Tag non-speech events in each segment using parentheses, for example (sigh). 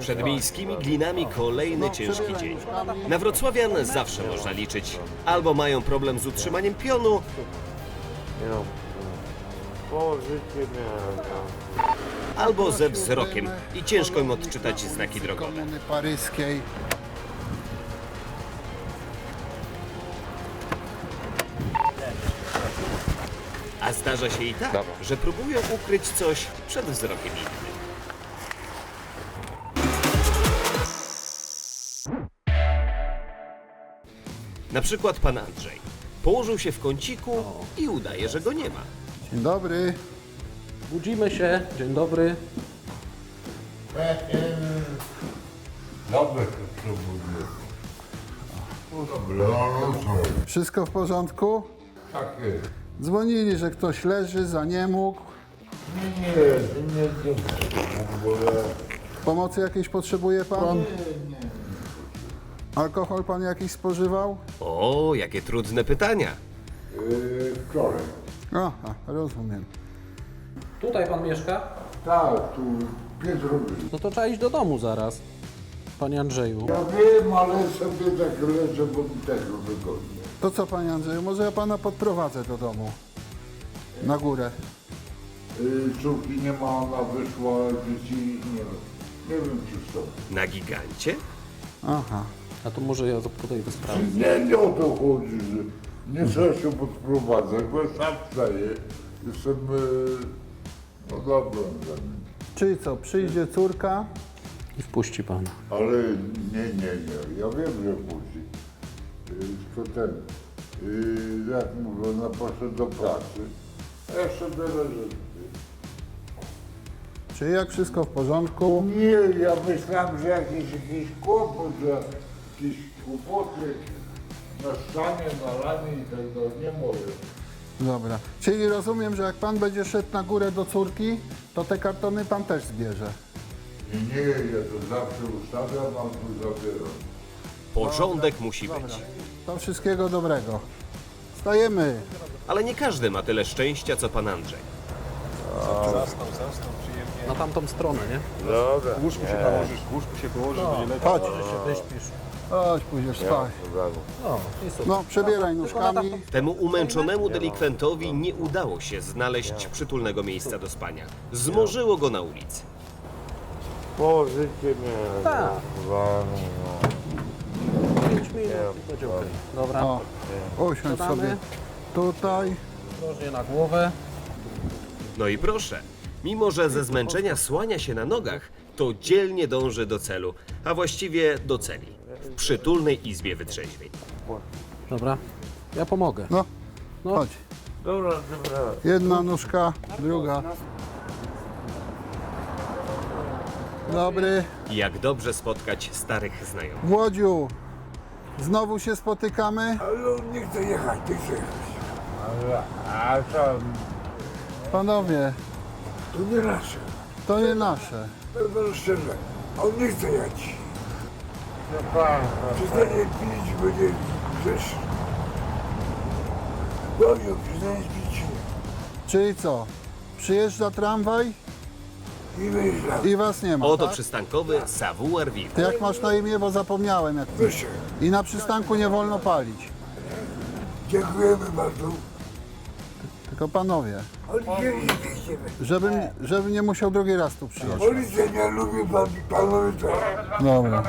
Przed miejskimi glinami kolejny ciężki dzień. Na wrocławian zawsze można liczyć. Albo mają problem z utrzymaniem pionu, Po życie miałem. albo ze wzrokiem i ciężko im odczytać znaki drogowe. Komuny paryskiej. A zdarza się i tak, że próbują ukryć coś przed wzrokiem innych. Na przykład pan Andrzej. Położył się w kąciku i udaje, że go nie ma. Dzień dobry. Budzimy się, dzień dobry. Dobry przebudziłem. Dobra, no co? Wszystko w porządku? Tak jest. Dzwonili, że ktoś leży, za nie mógł. Nie, nie, nie, w ogóle. Pomocy jakiejś potrzebuje pan? Alkohol pan jakiś spożywał? O, jakie trudne pytania. Yy, wczoraj. Aha, rozumiem. Tutaj pan mieszka? Tak, tu pięć rubli. No to trzeba iść do domu zaraz. Panie Andrzeju. Ja wiem, ale sobie tak leżę, bo mi też wygodnie. To co, panie Andrzeju, może ja pana podprowadzę do domu? Na górę. Yy, córki nie ma, ona wyszła, dzieci nie wiem. Nie wiem, czy są. Na gigancie? Aha. A to może ja podejdę sprawę. Nie, nie o to chodzi, że nie trzeba się podprowadzać, bo ja sam wstaję. Jestem, yy, no dobra, dla mnie. Czyli co, przyjdzie córka? I wpuści pana. Ale nie, nie, nie. Ja wiem, że później. Yy, To ten, yy, jak mówię, ona poszedł do pracy, a ja sobie leżę. Czyli jak wszystko w porządku? Nie, ja myślałem, że jakiś, jakiś kłopot, że jakieś kłopoty, na lanie i tak dalej, nie moje. Dobra. Czyli rozumiem, że jak pan będzie szedł na górę do córki, to te kartony pan też zbierze. Nie, nie, ja to zawsze ustawiam, a tu zabieram. Porządek musi być. To wszystkiego dobrego. Stajemy. Ale nie każdy ma tyle szczęścia, co pan Andrzej. Na tamtą stronę, nie? Dobra. Łóżku się nałożysz, łóżku się położysz, będzie lepiej. Chodź. Wyśpisz. Chodź, pójdziesz spać. No. No, przebieraj nóżkami. Temu umęczonemu delikwentowi nie udało się znaleźć przytulnego miejsca do spania. Zmorzyło go na ulicy. Po życie miałem. Tak. Dwa, no. 5 minut i będzie okej. Dobra, O, usiądź Siadamy. sobie tutaj. ostrożnie na głowę. No i proszę, mimo że ze zmęczenia słania się na nogach, to dzielnie dąży do celu, a właściwie do celi. W przytulnej izbie wytrzeźwień. Dobra, ja pomogę. No, No. chodź. Dobra, dobra. Jedna nóżka, druga. Dobry. I jak dobrze spotkać starych znajomych. Włodziu, znowu się spotykamy. Ale on nie chce jechać. Ale, a co, Panowie, to nie nasze. to nie nasze. Będę szczerze, on nie chce jechać. Przestanie pić, będzie grzeszny. Boju, przestanie pić Czyli co? Przyjeżdża tramwaj i myślę, i was nie ma. Oto tak? przystankowy savoir vivre. Ty jak masz na imię, bo zapomniałem. Jak... proszę, I na przystanku nie wolno palić. dziękujemy bardzo. Tylko panowie, nie żebym, żebym nie musiał drugi raz tu przyjechać. Policja nie lubi pan, panowie to. Dobra.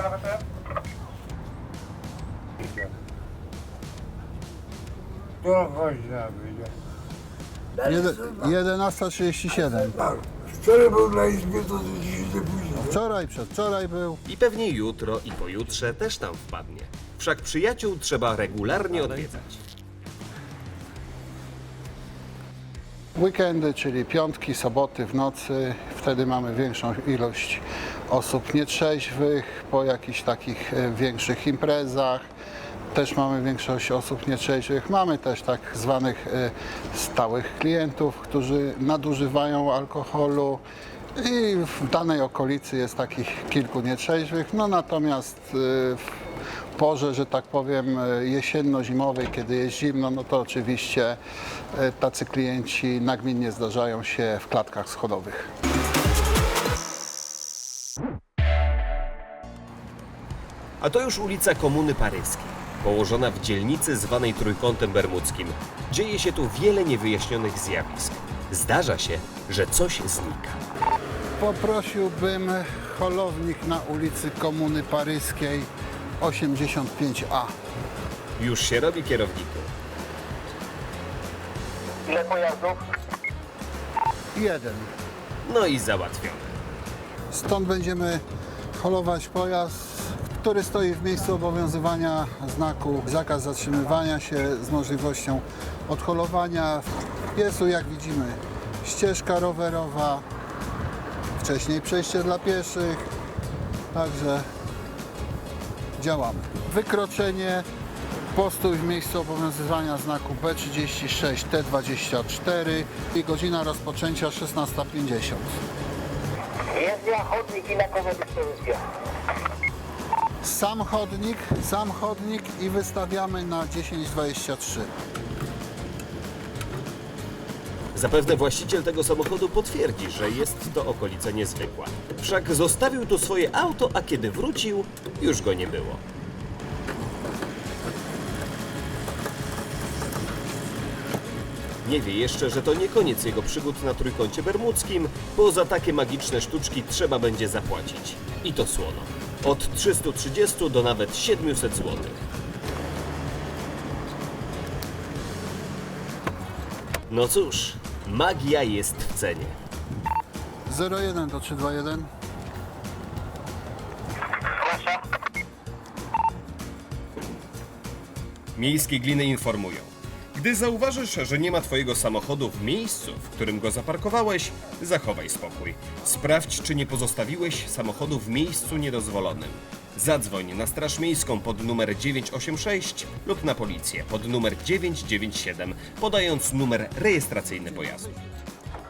To chodź na wyjdzie. Jede- 11.37. Wczoraj był na izbie, to dzisiaj nie później. Wczoraj, przedwczoraj był. I pewnie jutro i pojutrze też tam wpadnie. Wszak przyjaciół trzeba regularnie odwiedzać. Weekendy, czyli piątki, soboty w nocy, wtedy mamy większą ilość osób nietrzeźwych po jakichś takich e, większych imprezach. też mamy większość osób nietrzeźwych. Mamy też tak zwanych e, stałych klientów, którzy nadużywają alkoholu. I w danej okolicy jest takich kilku nietrzeźwych. No natomiast e, porze, że tak powiem, e, jesienno-zimowej, kiedy jest zimno, no to oczywiście e, tacy klienci nagminnie zdarzają się w klatkach schodowych. A to już ulica Komuny Paryskiej, położona w dzielnicy zwanej Trójkątem Bermudzkim. Dzieje się tu wiele niewyjaśnionych zjawisk. Zdarza się, że coś znika. Poprosiłbym holownik na ulicy Komuny Paryskiej 85A. Już się robi kierowniku. Ile pojazdów? Jeden. No i załatwione. Stąd będziemy holować pojazd, który stoi w miejscu obowiązywania znaku zakaz zatrzymywania się z możliwością odholowania. Jest tu, jak widzimy, ścieżka rowerowa, wcześniej przejście dla pieszych, także działamy. Wykroczenie, postój w miejscu obowiązywania znaku B36 T24 i godzina rozpoczęcia 16.50. Jezdnia, chodnik i na. Sam chodnik, sam chodnik i wystawiamy na 10.23. Zapewne właściciel tego samochodu potwierdzi, że jest to okolica niezwykła. Wszak zostawił tu swoje auto, a kiedy wrócił, już go nie było. Nie wie jeszcze, że to nie koniec jego przygód na Trójkącie Bermudzkim, bo za takie magiczne sztuczki trzeba będzie zapłacić. I to słono. Od 330 do nawet 700 złotych. No cóż, magia jest w cenie. 01 do 321. Miejskie gliny informują. Gdy zauważysz, że nie ma twojego samochodu w miejscu, w którym go zaparkowałeś, zachowaj spokój. Sprawdź, czy nie pozostawiłeś samochodu w miejscu niedozwolonym. Zadzwoń na Straż Miejską pod numer 986 lub na policję pod numer 997, podając numer rejestracyjny pojazdu.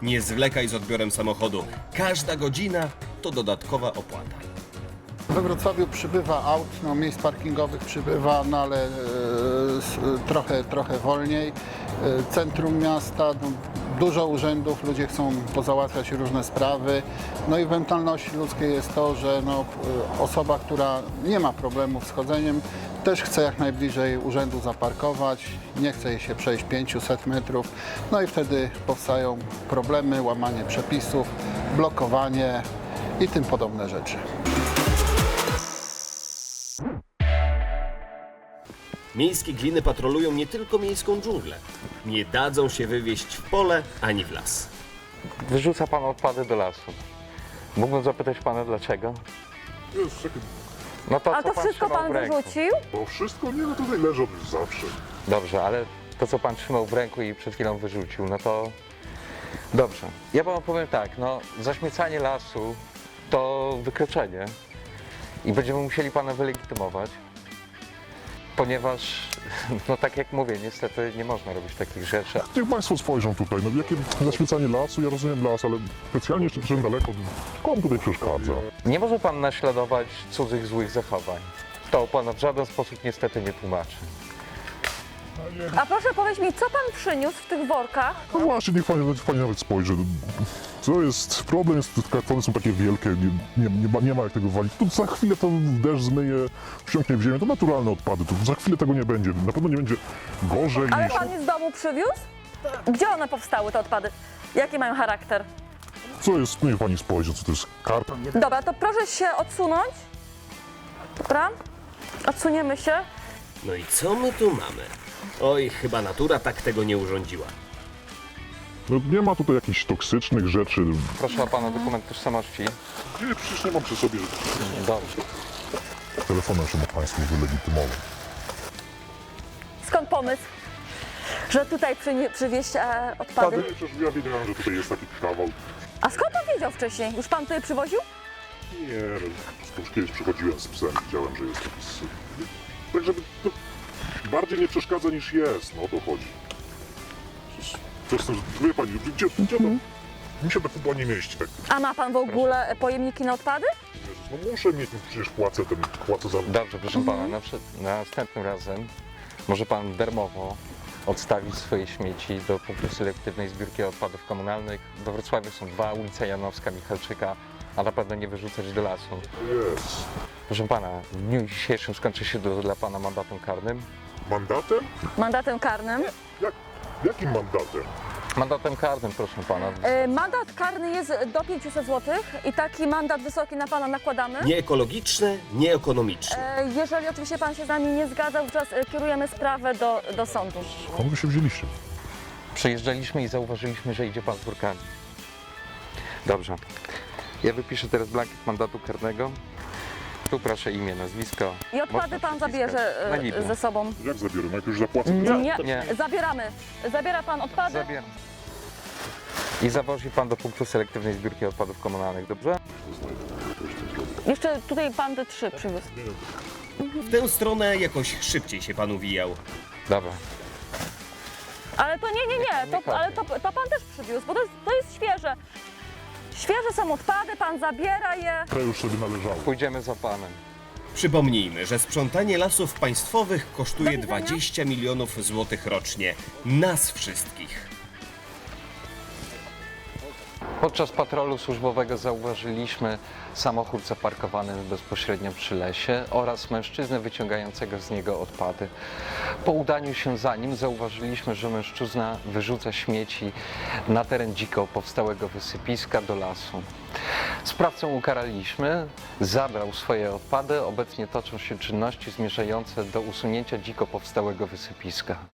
Nie zwlekaj z odbiorem samochodu. Każda godzina to dodatkowa opłata. We Wrocławiu przybywa aut, no, miejsc parkingowych przybywa, no ale e, trochę, trochę wolniej. E, centrum miasta, no, dużo urzędów, ludzie chcą pozałatwiać różne sprawy. No i w mentalności ludzkiej jest to, że no, e, osoba, która nie ma problemów z chodzeniem, też chce jak najbliżej urzędu zaparkować, nie chce jej się przejść 500 metrów. No i wtedy powstają problemy, łamanie przepisów, blokowanie i tym podobne rzeczy. Miejskie gliny patrolują nie tylko miejską dżunglę. Nie dadzą się wywieźć w pole ani w las. Wyrzuca pan odpady do lasu. Mógłbym zapytać pana dlaczego? Jest No to, A co to wszystko trzymał pan w ręku. wyrzucił? bo wszystko nie, no tutaj leżą już zawsze. Dobrze, ale to co pan trzymał w ręku i przed chwilą wyrzucił, no to dobrze. Ja panu powiem tak, no zaśmiecanie lasu to wykroczenie i będziemy musieli pana wylegitymować, ponieważ, (laughs) no tak jak mówię, niestety nie można robić takich rzeczy. Niech Państwo spojrzą tutaj, no jakie zaświecanie lasu, ja rozumiem las, ale specjalnie jeszcze przyszedłem daleko, komu tutaj przeszkadza? Nie może pan naśladować cudzych złych zachowań. To pana w żaden sposób niestety nie tłumaczy. A proszę powiedzieć mi, co pan przyniósł w tych workach? No właśnie, niech Pani, niech pani nawet spojrzy. Co jest, problem jest, te kartony są takie wielkie, nie, nie, nie, ma, nie ma jak tego walić. To za chwilę to deszcz zmyje, wsiąknie w ziemię, to naturalne odpady, to za chwilę tego nie będzie. Na pewno nie będzie gorzej Ale niż... pan je z domu przywiózł? Gdzie one powstały, te odpady? Jaki mają charakter? Co jest, niech Pani spojrzy, co to jest karton. Dobra, to proszę się odsunąć. Dobra? Odsuniemy się. No i co my tu mamy? Oj, chyba natura tak tego nie urządziła. No, nie ma tutaj jakichś toksycznych rzeczy. Proszę o pana dokument tożsamości. Nie, przecież nie mam przy sobie Dobrze. telefonu, żeby Państwu wylegitymować. Skąd pomysł, że tutaj przynie, przywieźć e, odpady? Przecież ja wiedziałem, że tutaj jest taki kawał. A skąd pan wiedział wcześniej? Już pan tutaj przywoził? Nie, no, już kiedyś przychodziłem z psem, widziałem, że jest taki syf. Tak żeby, no, bardziej nie przeszkadza niż jest, no o to chodzi. To- wie pani, gdzie, gdzie to? Mi się to chyba nie mieści tak. A ma pan w ogóle pojemniki na odpady? No muszę mieć, no przecież płacę ten, płacę za... Dobrze, proszę pana, na, przy- następnym razem może pan darmowo odstawić swoje śmieci do punktu selektywnej zbiórki odpadów komunalnych. We Wrocławiu są dwa, ulica Janowska, Michalczyka, a na pewno nie wyrzucać do lasu. Jest. Proszę pana, w dniu dzisiejszym skończy się to dla pana mandatem karnym. Mandatem? Mandatem karnym. Jak, jakim mandatem? Mandatem karnym, proszę pana. E, Mandat karny jest do 500 zł i taki mandat wysoki na pana nakładamy. Nieekologiczne, nieekonomiczne. E, Jeżeli oczywiście pan się z nami nie zgadza, wówczas e, kierujemy sprawę do, do sądu. Skąd wy się wzięliście? Przejeżdżaliśmy i zauważyliśmy, że idzie pan z workami. Dobrze. Ja wypiszę teraz blankiet mandatu karnego. Tu proszę imię, nazwisko. I odpady pan zabierze Na e, ze sobą. Jak zabiorę? No jak już zapłacę, to Nie, Nie. zabieramy. Zabiera pan odpady. Zabieram. I zawozi pan do punktu selektywnej zbiórki odpadów komunalnych, dobrze? Jeszcze tutaj pan te trzy przywiózł. W tę stronę jakoś szybciej się pan uwijał. Dobra. Ale to nie, nie, nie, to, Nie ale to, to pan też przywiózł, bo to jest, to jest świeże. Świeże są odpady, pan zabiera je. to już sobie należało. Pójdziemy za panem. Przypomnijmy, że sprzątanie lasów państwowych kosztuje Do widzenia. 20 milionów złotych rocznie. Nas wszystkich. Podczas patrolu służbowego zauważyliśmy samochód zaparkowany bezpośrednio przy lesie oraz mężczyznę wyciągającego z niego odpady. Po udaniu się za nim zauważyliśmy, że mężczyzna wyrzuca śmieci na teren dziko powstałego wysypiska do lasu. Sprawcę ukaraliśmy, zabrał swoje odpady, obecnie toczą się czynności zmierzające do usunięcia dziko powstałego wysypiska.